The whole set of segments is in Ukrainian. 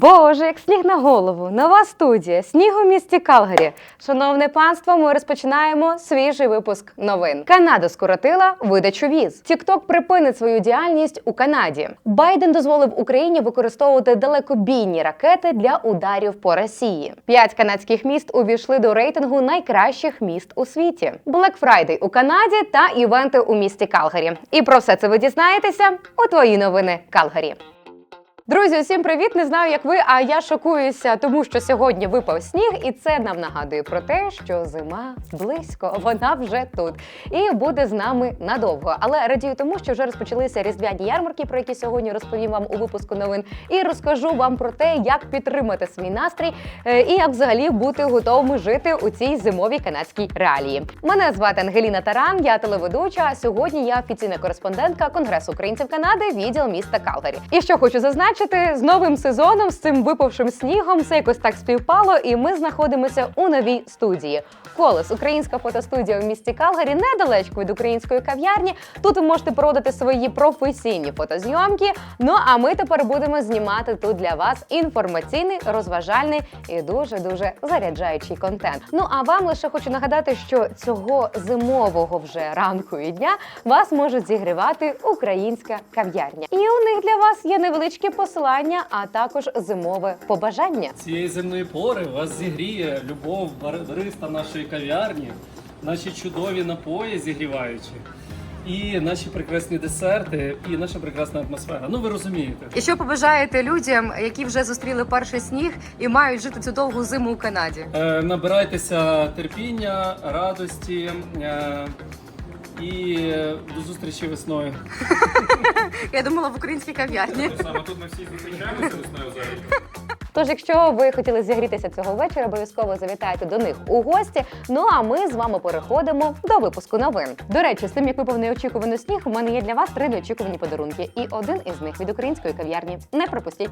Боже, як сніг на голову, нова студія, сніг у місті Калгарі. Шановне панство, ми розпочинаємо свіжий випуск новин. Канада скоротила видачу віз. Тікток припинить свою діяльність у Канаді. Байден дозволив Україні використовувати далекобійні ракети для ударів по Росії. П'ять канадських міст увійшли до рейтингу найкращих міст у світі. Black Friday у Канаді та івенти у місті Калгарі. І про все це ви дізнаєтеся у твої новини Калгарі. Друзі, усім привіт! Не знаю, як ви, а я шокуюся, тому що сьогодні випав сніг, і це нам нагадує про те, що зима близько, вона вже тут і буде з нами надовго. Але радію тому, що вже розпочалися різдвяні ярмарки, про які сьогодні розповім вам у випуску новин, і розкажу вам про те, як підтримати свій настрій е, і як взагалі бути готовими жити у цій зимовій канадській реалії. Мене звати Ангеліна Таран, я телеведуча. А сьогодні я офіційна кореспондентка Конгресу українців Канади, відділ міста Калгарі. І що хочу зазначити, з новим сезоном, з цим випавшим снігом, все якось так співпало, і ми знаходимося у новій студії. Колес, українська фотостудія в місті Калгарі, недалечко від української кав'ярні. Тут ви можете проводити свої професійні фотозйомки. Ну а ми тепер будемо знімати тут для вас інформаційний, розважальний і дуже дуже заряджаючий контент. Ну а вам лише хочу нагадати, що цього зимового вже ранку і дня вас можуть зігрівати українська кав'ярня. І у них для вас є невеличкі посилання, а також зимове побажання. Цієї земної пори вас зігріє любов бар- бариста нашої кав'ярні, наші чудові напої зігріваючі, і наші прекрасні десерти, і наша прекрасна атмосфера. Ну ви розумієте. І що побажаєте людям, які вже зустріли перший сніг і мають жити цю довгу зиму у Канаді? Е, набирайтеся терпіння, радості. Е, і е, до зустрічі весною. Я думала в українській кав'ярні. Саме тут ми всі зустрічаємося весною взагалі. Тож, якщо ви хотіли зігрітися цього вечора, обов'язково завітайте до них у гості. Ну а ми з вами переходимо до випуску новин. До речі, з тим як випав неочікуваний сніг, у мене є для вас три неочікувані подарунки, і один із них від української кав'ярні. Не пропустіть.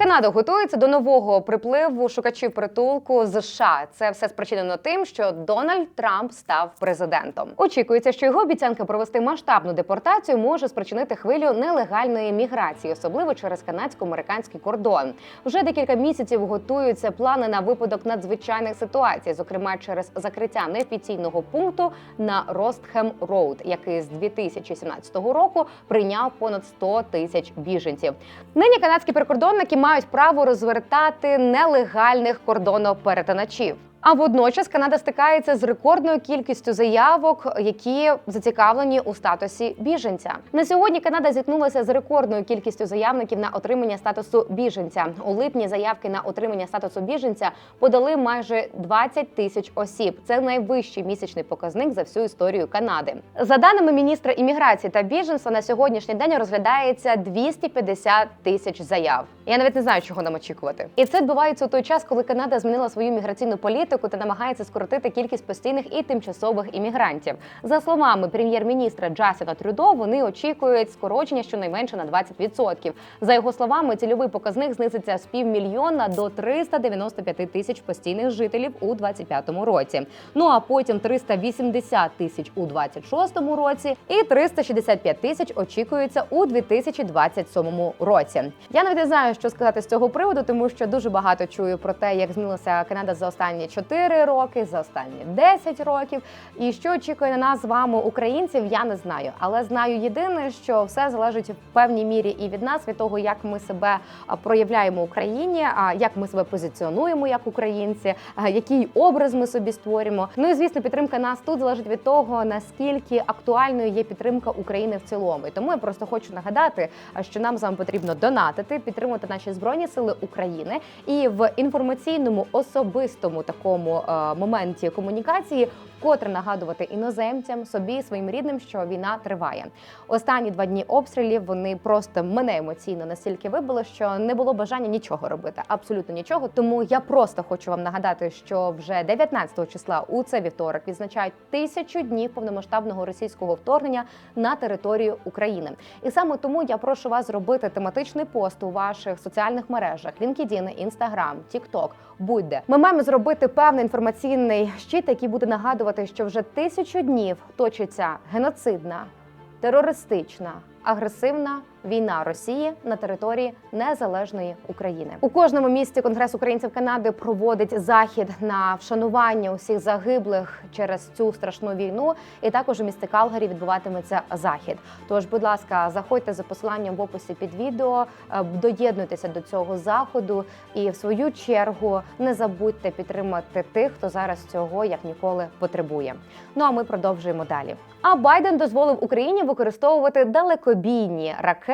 Канада готується до нового припливу шукачів притулку з США. Це все спричинено тим, що Дональд Трамп став президентом. Очікується, що його обіцянка провести масштабну депортацію може спричинити хвилю нелегальної міграції, особливо через канадсько-американський кордон. Вже декілька місяців готуються плани на випадок надзвичайних ситуацій, зокрема через закриття неофіційного пункту на Ростхем Роуд, який з 2017 року прийняв понад 100 тисяч біженців. Нині канадські прикордонники мають право розвертати нелегальних кордоноперетиначів. А водночас Канада стикається з рекордною кількістю заявок, які зацікавлені у статусі біженця. На сьогодні Канада зіткнулася з рекордною кількістю заявників на отримання статусу біженця. У липні заявки на отримання статусу біженця подали майже 20 тисяч осіб. Це найвищий місячний показник за всю історію Канади. За даними міністра імміграції та біженства, на сьогоднішній день розглядається 250 тисяч заяв. Я навіть не знаю, чого нам очікувати. І це відбувається у той час, коли Канада змінила свою міграційну політику та намагається скоротити кількість постійних і тимчасових іммігрантів. За словами прем'єр-міністра Джасіна Трюдо, вони очікують скорочення щонайменше на 20%. За його словами, цільовий показник знизиться з півмільйона до 395 тисяч постійних жителів у 2025 році. Ну а потім 380 тисяч у 2026 році і 365 тисяч очікується у 2027 році. Я навіть не знаю, що сказати з цього приводу, тому що дуже багато чую про те, як змінилася Канада за останні 4 роки, за останні 10 років. І що очікує на нас з вами, українців, я не знаю. Але знаю єдине, що все залежить в певній мірі і від нас, від того, як ми себе проявляємо в Україні, а як ми себе позиціонуємо як українці, який образ ми собі створюємо. Ну і звісно, підтримка нас тут залежить від того, наскільки актуальною є підтримка України в цілому. І тому я просто хочу нагадати, що нам з вами потрібно донатити, підтримувати наші збройні сили України і в інформаційному особистому такому е, моменті комунікації. Вкотре нагадувати іноземцям собі своїм рідним, що війна триває. Останні два дні обстрілів вони просто мене емоційно настільки вибило, що не було бажання нічого робити, абсолютно нічого. Тому я просто хочу вам нагадати, що вже 19 числа у це вівторок відзначають тисячу днів повномасштабного російського вторгнення на територію України. І саме тому я прошу вас зробити тематичний пост у ваших соціальних мережах: LinkedIn, Instagram, TikTok, будь-де. Ми маємо зробити певний інформаційний щит, який буде нагадувати, що вже тисячу днів точиться геноцидна, терористична, агресивна війна Росії на території незалежної України. У кожному місті Конгрес українців Канади проводить захід на вшанування усіх загиблих через цю страшну війну. І також у місті Калгарі відбуватиметься захід. Тож, будь ласка, заходьте за посиланням в описі під відео, е, доєднуйтеся до цього заходу, і в свою чергу не забудьте підтримати тих, хто зараз цього як ніколи потребує. Ну а ми продовжуємо далі. А Байден дозволив Україні використовувати далекобійні ракети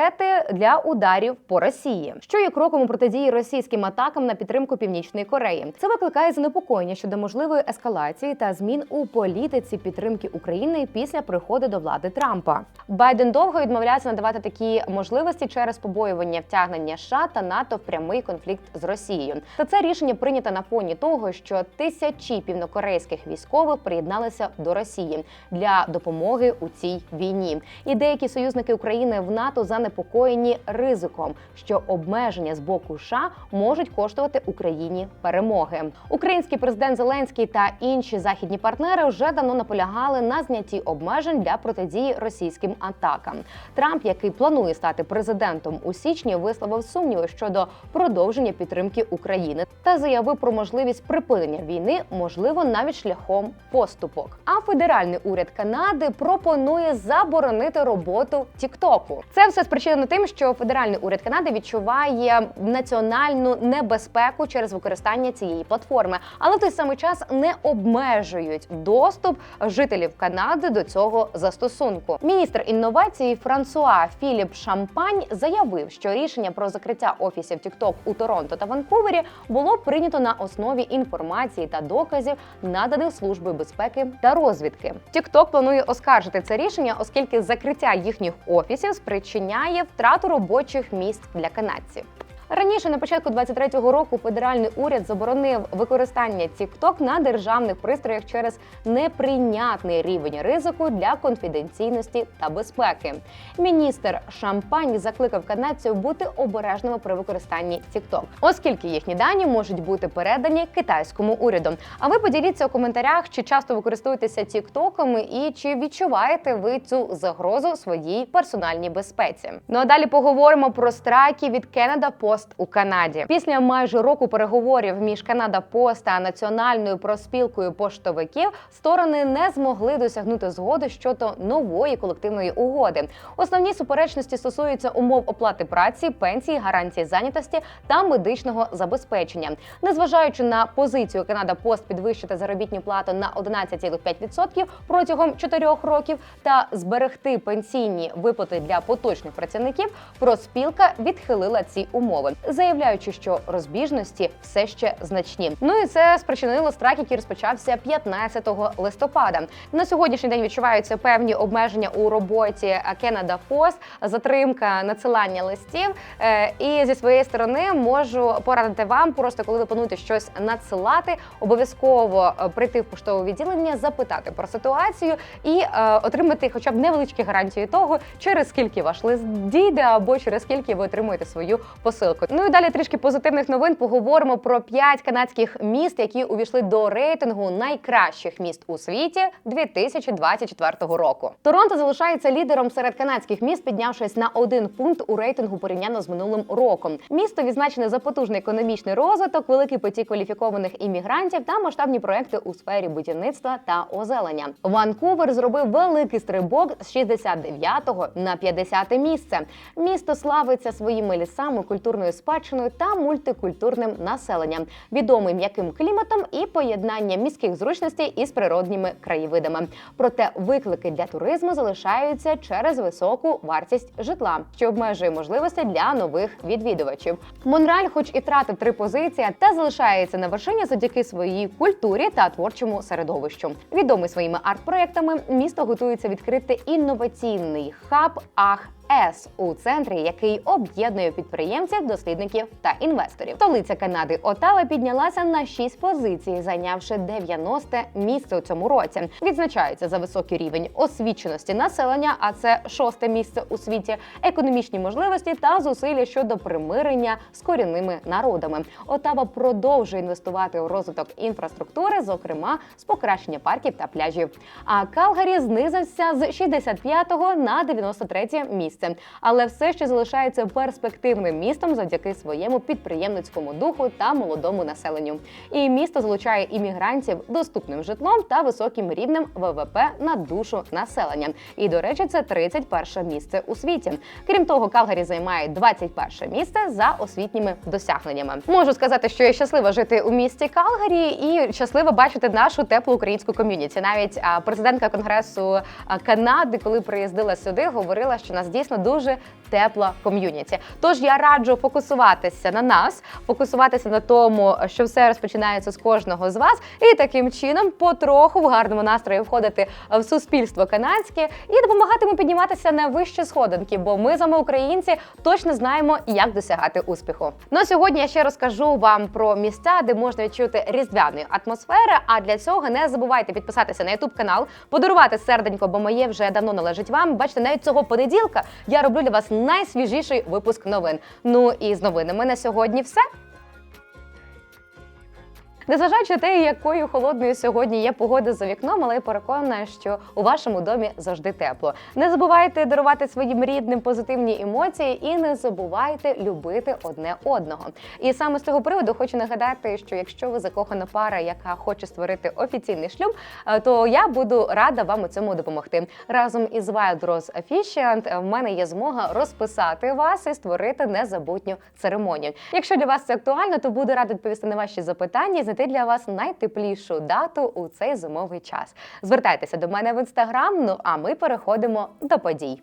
для ударів по Росії, що є кроком у протидії російським атакам на підтримку Північної Кореї. Це викликає занепокоєння щодо можливої ескалації та змін у політиці підтримки України після приходу до влади Трампа. Байден довго відмовлявся надавати такі можливості через побоювання втягнення США та НАТО в прямий конфлікт з Росією. Та це рішення прийнято на фоні того, що тисячі півнокорейських військових приєдналися до Росії для допомоги у цій війні. І деякі союзники України в НАТО занепокоєні ризиком, що обмеження з боку США можуть коштувати Україні перемоги. Український президент Зеленський та інші західні партнери вже давно наполягали на знятті обмежень для протидії російським атакам. Трамп, який планує стати президентом у січні, висловив сумніви щодо продовження підтримки України та заявив про можливість припинення війни, можливо, навіть шляхом поступок. А федеральний уряд Канади пропонує заборонити роботу Тіктоку. Це все спричинено тим, що федеральний уряд Канади відчуває національну небезпеку через використання цієї платформи, але в той самий час не обмежують доступ жителів Канади до цього застосунку. Міністр інновацій Франсуа Філіп Шампань заявив, що рішення про закриття офісів TikTok у Торонто та Ванкувері було прийнято на основі інформації та доказів, наданих службою безпеки та розвідки. TikTok планує оскаржити це рішення, оскільки закриття їхніх офісів спричиняє втрату робочих місць для канадців. Раніше на початку 23-го року федеральний уряд заборонив використання TikTok на державних пристроях через неприйнятний рівень ризику для конфіденційності та безпеки. Міністр Шампань закликав канадців бути обережними при використанні TikTok, оскільки їхні дані можуть бути передані китайському уряду. А ви поділіться у коментарях, чи часто ви користуєтеся TikTok і чи відчуваєте ви цю загрозу своїй персональній безпеці. Ну а далі поговоримо про страйки від Canada Post у Канаді. Після майже року переговорів між Canada Post та національною проспілкою поштовиків сторони не змогли досягнути згоди щодо нової колективної угоди. Основні суперечності стосуються умов оплати праці, пенсії, гарантії зайнятості та медичного забезпечення. Незважаючи на позицію Canada Post підвищити заробітну плату на 11,5% протягом 4 років та зберегти пенсійні виплати для поточних працівників, проспілка відхилила ці умови, заявляючи, що розбіжності все ще значні. Ну і це спричинило страйк, який розпочався 15 листопада. На сьогоднішній день відчуваються певні обмеження у роботі Canada Post, затримка надсилання листів. Е, І зі своєї сторони можу порадити вам, просто коли ви плануєте щось надсилати, обов'язково е, прийти в поштове відділення, запитати про ситуацію і е, отримати хоча б невеличкі гарантії того, через скільки ваш лист дійде, або через скільки ви отримуєте свою посилку. Ну і далі трішки позитивних новин. Поговоримо про п'ять канадських міст, які увійшли до рейтингу найкращих міст у світі 2024 року. Торонто залишається лідером серед канадських міст, піднявшись на один пункт у рейтингу порівняно з минулим роком. Місто відзначене за потужний економічний розвиток, великий потік кваліфікованих іммігрантів та масштабні проекти у сфері будівництва та озелення. Ванкувер зробив великий стрибок з 69-го на 50-те місце. Місто славиться своїми лісами, культурною спадщиною та мультикультурним населенням, відомий м'яким кліматом і поєднанням міських зручностей із природніми краєвидами. Проте виклики для туризму залишаються через високу вартість житла, що обмежує можливості для нових відвідувачів. Монреаль, хоч і втратив три позиції, та залишається на вершині завдяки своїй культурі та творчому середовищу. Відомий своїми арт-проектами, місто готується відкрити інноваційний хаб Ах. С у центрі, який об'єднує підприємців, дослідників та інвесторів. Столиця Канади Отава піднялася на 6 позицій, зайнявши 90 місце у цьому році. Відзначається за високий рівень освіченості населення, а це шосте місце у світі, економічні можливості та зусилля щодо примирення з корінними народами. Отава продовжує інвестувати у розвиток інфраструктури, зокрема з покращення парків та пляжів. А Калгарі знизився з 65-го на 93 місце місце, але все ще залишається перспективним містом завдяки своєму підприємницькому духу та молодому населенню. І місто залучає іммігрантів доступним житлом та високим рівнем ВВП на душу населення. І до речі, це 31 місце у світі. Крім того, Калгарі займає 21 місце за освітніми досягненнями. Можу сказати, що я щаслива жити у місті Калгарі і щаслива бачити нашу теплу українську ком'юніті. Навіть президентка конгресу Канади, коли приїздила сюди, говорила, що нас дійсно дуже тепла ком'юніті. Тож я раджу фокусуватися на нас, фокусуватися на тому, що все розпочинається з кожного з вас, і таким чином потроху в гарному настрої входити в суспільство канадське і допомагати йому підніматися на вищі сходинки, бо ми з вами, українці, точно знаємо, як досягати успіху. Ну а сьогодні я ще розкажу вам про місця, де можна відчути різдвяної атмосфери. А для цього не забувайте підписатися на YouTube канал, подарувати серденько, бо моє вже давно належить вам. Бачите, навіть цього понеділка я роблю для вас найсвіжіший випуск новин. Ну і з новинами на сьогодні все. Незважаючи на те, якою холодною сьогодні є погода за вікном, але я переконана, що у вашому домі завжди тепло. Не забувайте дарувати своїм рідним позитивні емоції і не забувайте любити одне одного. І саме з цього приводу хочу нагадати, що якщо ви закохана пара, яка хоче створити офіційний шлюб, е, то я буду рада вам у цьому допомогти. Разом із Wild Rose Officiant в мене є змога розписати вас і створити незабутню церемонію. Якщо для вас це актуально, то буду рада відповісти на ваші запитання знайти для вас найтеплішу дату у цей зимовий час. Звертайтеся до мене в інстаграм. Ну а ми переходимо до подій.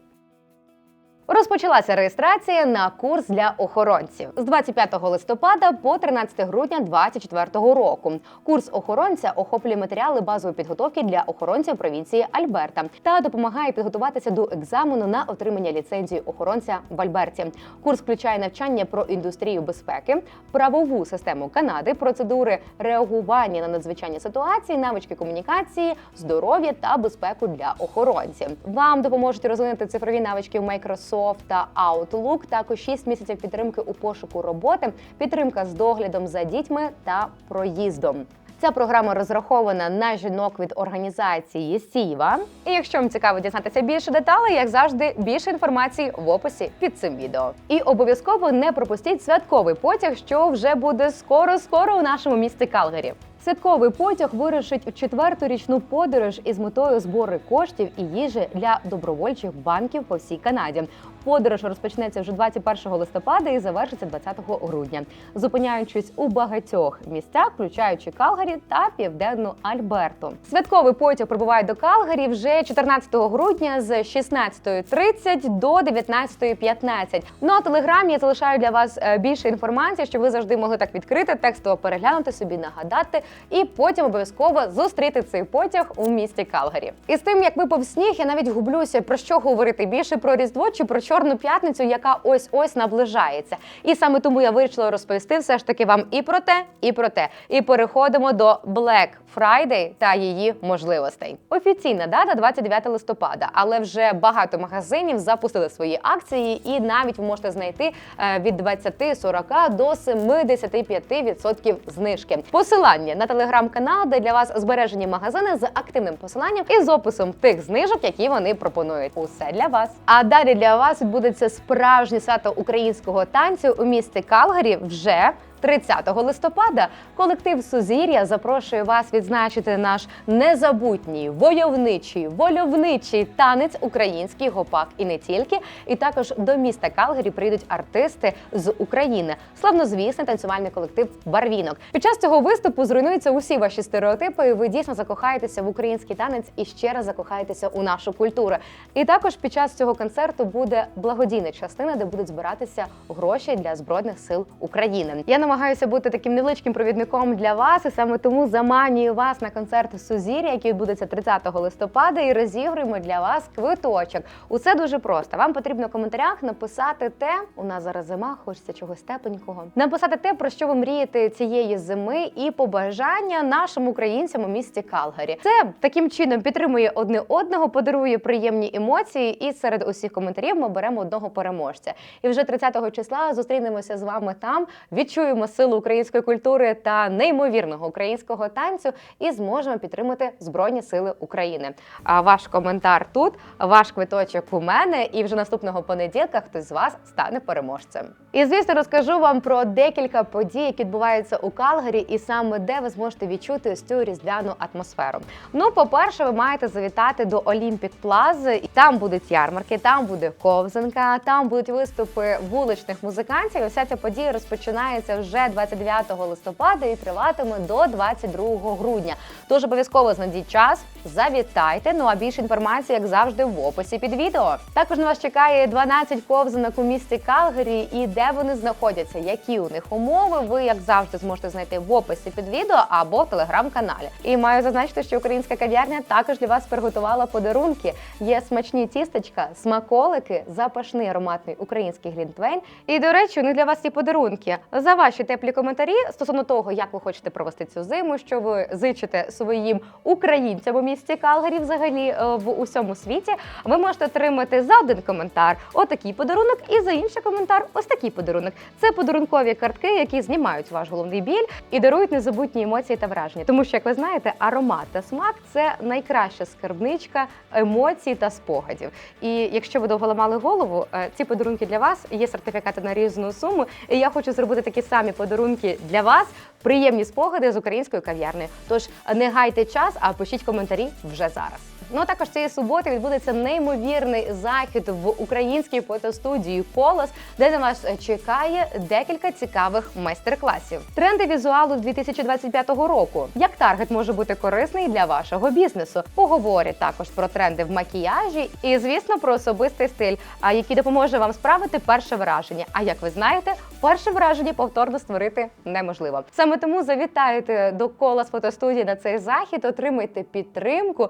Розпочалася реєстрація на курс для охоронців з 25 листопада по 13 грудня 2024 року. Курс охоронця охоплює матеріали базової підготовки для охоронців провінції Альберта та допомагає підготуватися до екзамену на отримання ліцензії охоронця в Альберті. Курс включає навчання про індустрію безпеки, правову систему Канади, процедури реагування на надзвичайні ситуації, навички комунікації, здоров'я та безпеку для охоронців. Вам допоможуть розвинути цифрові навички в Microsoft та Outlook, також 6 місяців підтримки у пошуку роботи, підтримка з доглядом за дітьми та проїздом. Ця програма розрахована на жінок від організації Сіва. І якщо вам цікаво дізнатися більше деталей, як завжди, більше інформації в описі під цим відео. І обов'язково не пропустіть святковий потяг, що вже буде скоро-скоро у нашому місті Калгарі. Святковий потяг вирушить у четверту річну подорож із метою збору коштів і їжі для добровольчих банків по всій Канаді. Подорож розпочнеться вже 21 листопада і завершиться 20 грудня, зупиняючись у багатьох місцях, включаючи Калгарі та південну Альберту. Святковий потяг прибуває до Калгарі вже 14 грудня з 16.30 до 19.15. Ну а телеграмі я залишаю для вас е, більше інформації, щоб ви завжди могли так відкрити, текстово переглянути собі, нагадати, і потім обов'язково зустріти цей потяг у місті Калгарі. І з тим, як випав сніг, я навіть гублюся про що говорити більше про Різдво чи про Чорну п'ятницю, яка ось ось наближається. І саме тому я вирішила розповісти все ж таки вам і про те, і про те. І переходимо до Black Friday та її можливостей. Офіційна дата 29 листопада, але вже багато магазинів запустили свої акції, і навіть ви можете знайти е, від 20, 40 до 75% знижки. Посилання на телеграм-канал, де для вас збережені магазини з активним посиланням і з описом тих знижок, які вони пропонують. Усе для вас. А далі для вас відбудеться справжнє свято українського танцю у місті Калгарі вже 30 листопада колектив Сузір'я запрошує вас відзначити наш незабутній войовничий вольовничий танець український гопак і не тільки. І також до міста Калгарі прийдуть артисти з України. Славнозвісний танцювальний колектив Барвінок. Під час цього виступу зруйнуються усі ваші стереотипи. і Ви дійсно закохаєтеся в український танець і ще раз закохаєтеся у нашу культуру. І також під час цього концерту буде благодійна частина, де будуть збиратися гроші для збройних сил України. Я намагаюся бути таким невеличким провідником для вас, і саме тому заманюю вас на концерт Сузір'я, який відбудеться 30 листопада, і розігруємо для вас квиточок. Усе дуже просто. Вам потрібно в коментарях написати те, у нас зараз зима, хочеться чогось тепленького. Написати те, про що ви мрієте цієї зими, і побажання нашим українцям у місті Калгарі. Це таким чином підтримує одне одного, подарує приємні емоції. І серед усіх коментарів ми беремо одного переможця. І вже 30 числа зустрінемося з вами там. Відчуємо відчуємо силу української культури та неймовірного українського танцю і зможемо підтримати Збройні Сили України. А ваш коментар тут, ваш квиточок у мене, і вже наступного понеділка хтось з вас стане переможцем. І звісно, розкажу вам про декілька подій, які відбуваються у Калгарі, і саме де ви зможете відчути ось цю різдвяну атмосферу. Ну, по-перше, ви маєте завітати до Олімпік Плази. І Там будуть ярмарки, там буде ковзанка, там будуть виступи вуличних музикантів. І Вся ця подія розпочинається вже 29 листопада і триватиме до 22 грудня. Тож обов'язково знайдіть час, завітайте. Ну а більше інформації, як завжди, в описі під відео. Також на вас чекає 12 ковзанок у місті Калгарі і де вони знаходяться, які у них умови. Ви як завжди зможете знайти в описі під відео або в телеграм-каналі. І маю зазначити, що українська кав'ярня також для вас приготувала подарунки. Є смачні тістечка, смаколики, запашний ароматний український глінтвейн. І до речі, них для вас є подарунки за ваші теплі коментарі стосовно того, як ви хочете провести цю зиму, що ви зичите своїм українцям у місті Калгарі, взагалі е, в усьому світі. Ви можете отримати за один коментар отакий подарунок, і за інший коментар ось такий подарунок. Це подарункові картки, які знімають ваш головний біль і дарують незабутні емоції та враження. Тому що, як ви знаєте, аромат та смак це найкраща скарбничка емоцій та спогадів. І якщо ви довго ламали голову, е, ці подарунки для вас є сертифікати на різну суму. І я хочу зробити такі самі подарунки для вас. Приємні спогади з українською кав'ярнею. Тож не гайте час, а пишіть коментарі вже зараз. Ну а також цієї суботи відбудеться неймовірний захід в українській фотостудії Колос, де на вас чекає декілька цікавих майстер-класів. Тренди візуалу 2025 року. Як таргет може бути корисний для вашого бізнесу? Поговорять також про тренди в макіяжі і, звісно, про особистий стиль, який допоможе вам справити перше враження. А як ви знаєте, перше враження повторно створити неможливо. Саме тому завітайте до кола з фотостудії на цей захід, отримайте підтримку,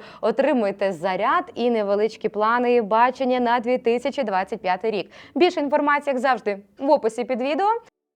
отримуйте заряд і невеличкі плани і бачення на 2025 рік. Більше інформації, як завжди, в описі під відео.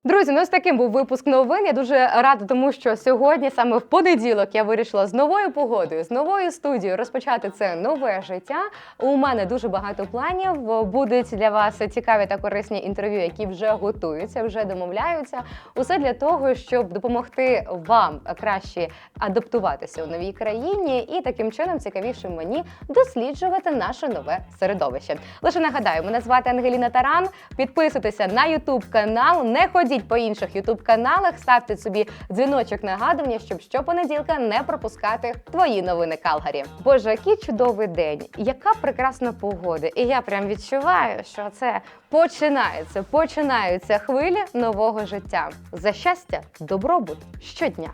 Друзі, ну ось таким був випуск новин. Я дуже рада, тому що сьогодні, саме в понеділок, я вирішила з новою погодою, з новою студією розпочати це нове життя. У мене дуже багато планів. Будуть для вас цікаві та корисні інтерв'ю, які вже готуються, вже домовляються. Усе для того, щоб допомогти вам краще адаптуватися у новій країні і таким чином цікавіше мені досліджувати наше нове середовище. Лише нагадаю, мене звати Ангеліна Таран. Підписуйтеся на Ютуб канал, не ходіть по інших Ютуб каналах, ставте собі дзвіночок нагадування, щоб щопонеділка не пропускати твої новини Калгарі. Боже, який чудовий день, яка прекрасна погода. І я прям відчуваю, що це починається, починаються хвилі нового життя. За щастя, добробут щодня.